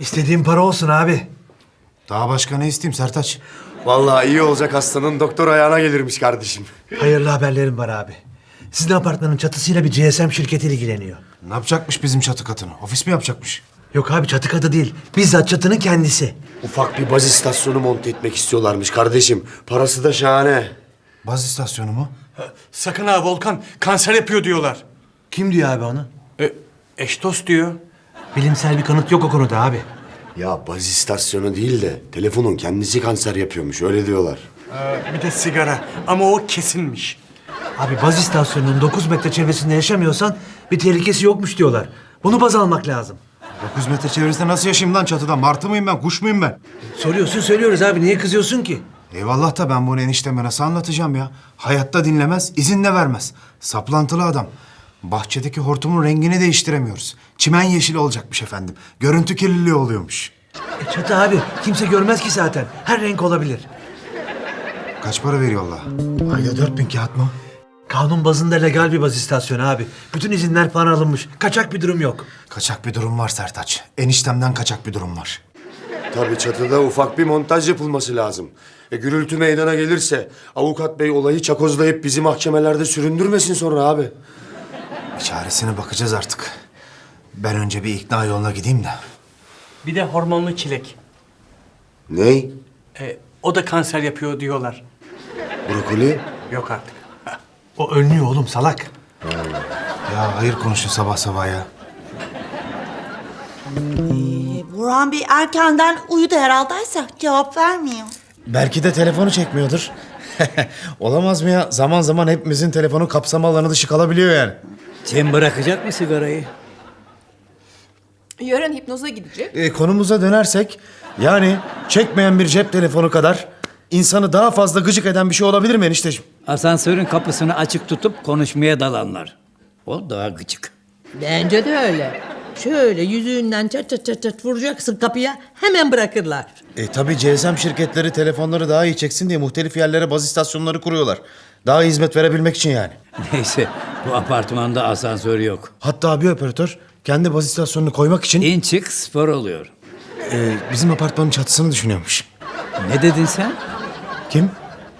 İstediğin para olsun abi. Daha başka ne isteyeyim Sertaç? Vallahi iyi olacak hastanın doktor ayağına gelirmiş kardeşim. Hayırlı haberlerim var abi. Sizin apartmanın çatısıyla bir GSM şirketi ilgileniyor. Ne yapacakmış bizim çatı katını? Ofis mi yapacakmış? Yok abi çatı katı değil. Bizzat çatının kendisi. Ufak bir baz istasyonu monte etmek istiyorlarmış kardeşim. Parası da şahane. Baz istasyonu mu? Sakın ha Volkan kanser yapıyor diyorlar. Kim diyor abi onu? E, eş dost diyor. Bilimsel bir kanıt yok o konuda abi. Ya baz istasyonu değil de telefonun kendisi kanser yapıyormuş öyle diyorlar. Ee, bir de sigara ama o kesinmiş. Abi baz istasyonunun 9 metre çevresinde yaşamıyorsan bir tehlikesi yokmuş diyorlar. Bunu baz almak lazım. 9 metre çevresinde nasıl yaşayayım lan çatıda? Martı mıyım ben? Kuş muyum ben? Soruyorsun söylüyoruz abi. Niye kızıyorsun ki? Eyvallah da ben bunu enişteme nasıl anlatacağım ya? Hayatta dinlemez, izin de vermez. Saplantılı adam. Bahçedeki hortumun rengini değiştiremiyoruz. Çimen yeşili olacakmış efendim. Görüntü kirliliği oluyormuş. E çatı abi. Kimse görmez ki zaten. Her renk olabilir. Kaç para veriyorlar? Ayda 4000 kağıt mı? Kanun bazında legal bir baz istasyonu abi. Bütün izinler falan alınmış. Kaçak bir durum yok. Kaçak bir durum var Sertaç. Eniştemden kaçak bir durum var. Tabii çatıda ufak bir montaj yapılması lazım. E, gürültü meydana gelirse avukat bey olayı çakozlayıp bizi mahkemelerde süründürmesin sonra abi. Bir çaresine bakacağız artık. Ben önce bir ikna yoluna gideyim de. Bir de hormonlu çilek. Ney? E, o da kanser yapıyor diyorlar. Brokoli? Yok artık. O önlüyor oğlum salak. Ya hayır konuşun sabah sabah ya. Burhan Bey erkenden uyudu herhaldeyse cevap vermiyor. Belki de telefonu çekmiyordur. Olamaz mı ya? Zaman zaman hepimizin telefonu kapsama alanı dışı kalabiliyor yani. Cem bırakacak mı sigarayı? Yarın hipnoza gidecek. E, konumuza dönersek yani çekmeyen bir cep telefonu kadar insanı daha fazla gıcık eden bir şey olabilir mi enişteciğim? Asansörün kapısını açık tutup konuşmaya dalanlar. O daha gıcık. Bence de öyle. Şöyle yüzüğünden çat çat çat çat vuracaksın kapıya hemen bırakırlar. E tabii GSM şirketleri telefonları daha iyi çeksin diye muhtelif yerlere baz istasyonları kuruyorlar. Daha iyi hizmet verebilmek için yani. Neyse bu apartmanda asansör yok. Hatta bir operatör kendi baz istasyonunu koymak için İn çık spor oluyor. e, bizim apartmanın çatısını düşünüyormuş. Ne dedin sen? Kim?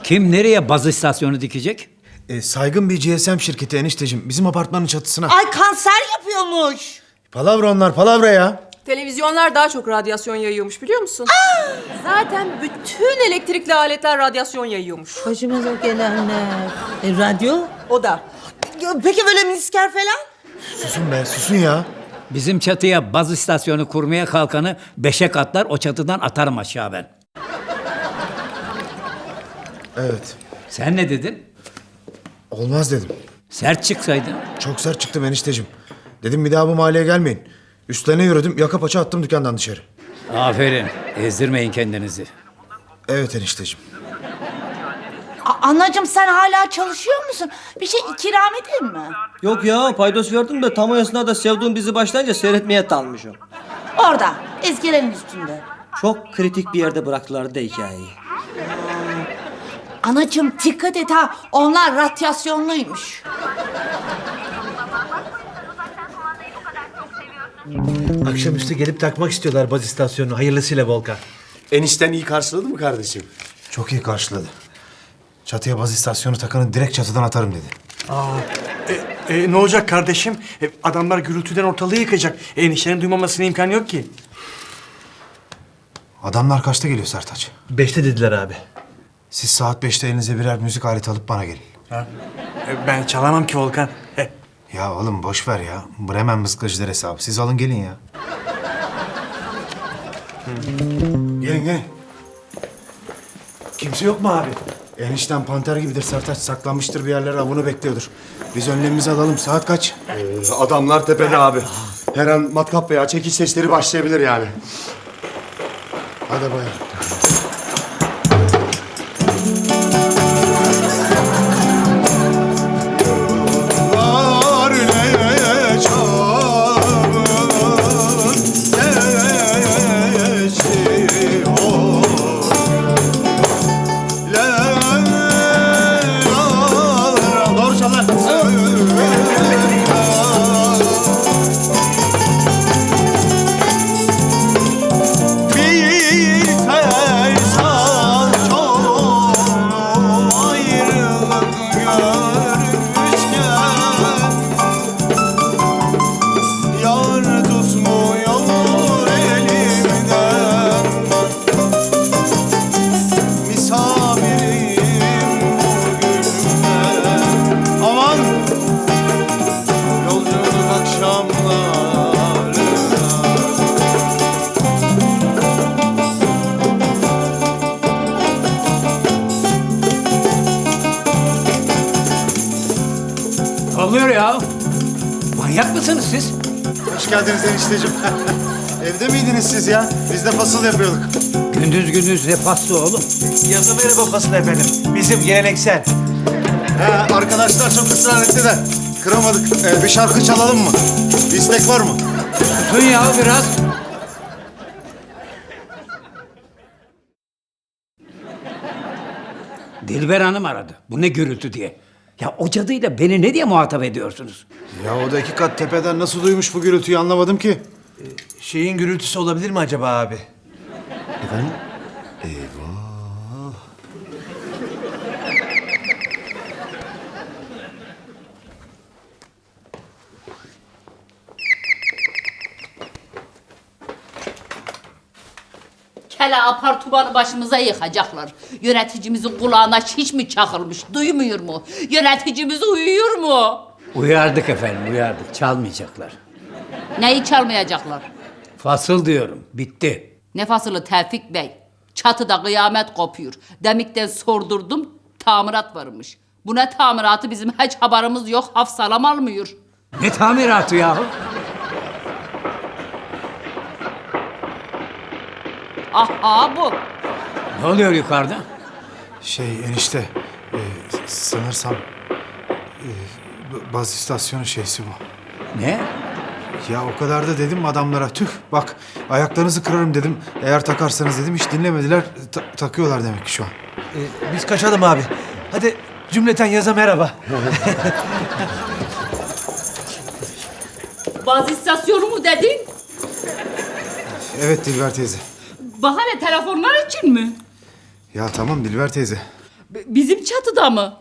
Kim nereye baz istasyonu dikecek? E, saygın bir GSM şirketi enişteciğim. Bizim apartmanın çatısına. Ay kanser yapıyormuş. Palavra onlar palavra ya. Televizyonlar daha çok radyasyon yayıyormuş biliyor musun? Zaten bütün elektrikli aletler radyasyon yayıyormuş. Başımıza gelenler. E, radyo? O da. Ya Peki böyle misker falan? Susun be susun ya. Bizim çatıya baz istasyonu kurmaya kalkanı beşe katlar o çatıdan atarım aşağı ben. Evet. Sen ne dedin? Olmaz dedim. Sert çıksaydın. Çok sert çıktım enişteciğim. Dedim bir daha bu mahalleye gelmeyin. Üstlerine yürüdüm yaka paça attım dükkandan dışarı. Aferin. Ezdirmeyin kendinizi. Evet enişteciğim. A- anacığım sen hala çalışıyor musun? Bir şey ikram edeyim mi? Yok ya paydos verdim de tam o esnada sevdiğim dizi başlayınca seyretmeye dalmışım. Orada ezgilerin üstünde. Çok kritik bir yerde bıraktılar da hikayeyi. Anacığım dikkat et ha onlar radyasyonluymuş. Akşamüstü gelip takmak istiyorlar baz istasyonunu. Hayırlısıyla Volkan. Enişten iyi karşıladı mı kardeşim? Çok iyi karşıladı. Çatıya baz istasyonu takanı direkt çatıdan atarım dedi. E, e, ne olacak kardeşim? E, adamlar gürültüden ortalığı yıkacak. E, eniştenin duymamasına imkan yok ki. Adamlar kaçta geliyor Sertaç? Beşte dediler abi. Siz saat beşte elinize birer müzik aleti alıp bana gelin. E, ben çalamam ki Volkan. E, Ya oğlum boş ver ya. Bremen mızıkacılar hesabı. Siz alın gelin ya. Gelin gelin. Kimse yok mu abi? Enişten panter gibidir Sertaç. Saklanmıştır bir yerlere avını bekliyordur. Biz önlemimizi alalım. Saat kaç? Ee, adamlar tepede abi. Her an matkap veya çekiç sesleri başlayabilir yani. Hadi bayağı. Oluyor ya? Manyak mısınız siz? Hoş geldiniz enişteciğim. Evde miydiniz siz ya? Biz de fasıl yapıyorduk. Gündüz gündüz ne faslı oğlum? Yazı merhaba fasıl efendim. Bizim geleneksel. He, arkadaşlar çok ısrar ettiler. Kıramadık. Ee, bir şarkı çalalım mı? Bir istek var mı? Tutun ya biraz. Dilber Hanım aradı. Bu ne gürültü diye. Ya o cadıyla beni ne diye muhatap ediyorsunuz? Ya o da iki kat tepeden nasıl duymuş bu gürültüyü anlamadım ki. Şeyin gürültüsü olabilir mi acaba abi? Efendim? Kele apartmanı başımıza yıkacaklar. Yöneticimizin kulağına hiç mi çakılmış? Duymuyor mu? Yöneticimiz uyuyor mu? Uyardık efendim, uyardık. Çalmayacaklar. Neyi çalmayacaklar? Fasıl diyorum, bitti. Ne fasılı Tevfik Bey? Çatıda kıyamet kopuyor. Demikten sordurdum, tamirat varmış. Bu ne tamiratı bizim hiç haberimiz yok, hafsalam almıyor. Ne tamiratı yahu? Aha bu. Ne oluyor yukarıda? Şey enişte, e, sanırsam e, baz istasyonu şeysi bu. Ne? Ya o kadar da dedim adamlara tüh bak ayaklarınızı kırarım dedim. Eğer takarsanız dedim hiç dinlemediler Ta- takıyorlar demek ki şu an. Ee, biz kaçalım abi. Hadi cümleten yaza merhaba. Bazı istasyonu mu dedin? Evet Dilber teyze. Bahane telefonlar için mi? Ya tamam Dilber teyze. B- bizim çatıda mı?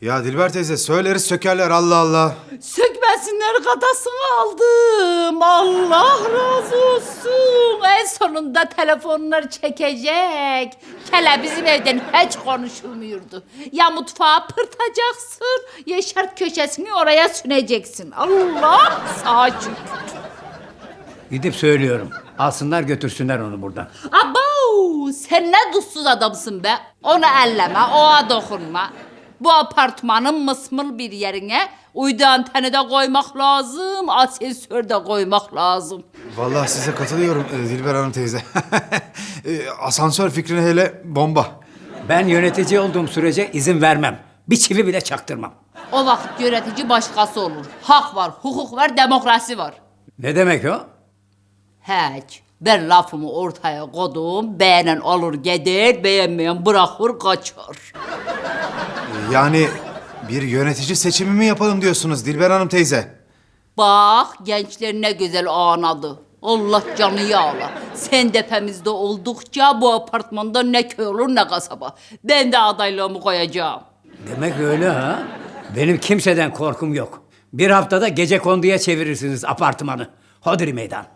Ya Dilber teyze söyleriz sökerler Allah Allah. Sökmesinler kadasını aldım. Allah razı olsun. En sonunda telefonlar çekecek. Kele bizim evden hiç konuşulmuyordu. Ya mutfağa pırtacaksın ya şart köşesini oraya süneceksin. Allah sağ şükür. Gidip söylüyorum. Alsınlar götürsünler onu buradan. Abo sen ne dussuz adamsın be. Onu elleme, oğa dokunma. Bu apartmanın mısmıl bir yerine uydu anteni de koymak lazım, asansör de koymak lazım. Vallahi size katılıyorum e, Dilber Hanım teyze. E, Asansör fikrine hele bomba. Ben yönetici olduğum sürece izin vermem. Bir çivi bile çaktırmam. O vakit yönetici başkası olur. Hak var, hukuk var, demokrasi var. Ne demek o? Hiç. Ben lafımı ortaya koydum, beğenen olur gider, beğenmeyen bırakır kaçar. Yani bir yönetici seçimi mi yapalım diyorsunuz Dilber Hanım teyze? Bak gençler ne güzel anladı. Allah canı yağla. Sen tepemizde oldukça bu apartmanda ne köy olur ne kasaba. Ben de adaylığımı koyacağım. Demek öyle ha? Benim kimseden korkum yok. Bir haftada gece konduya çevirirsiniz apartmanı. Hodri meydan.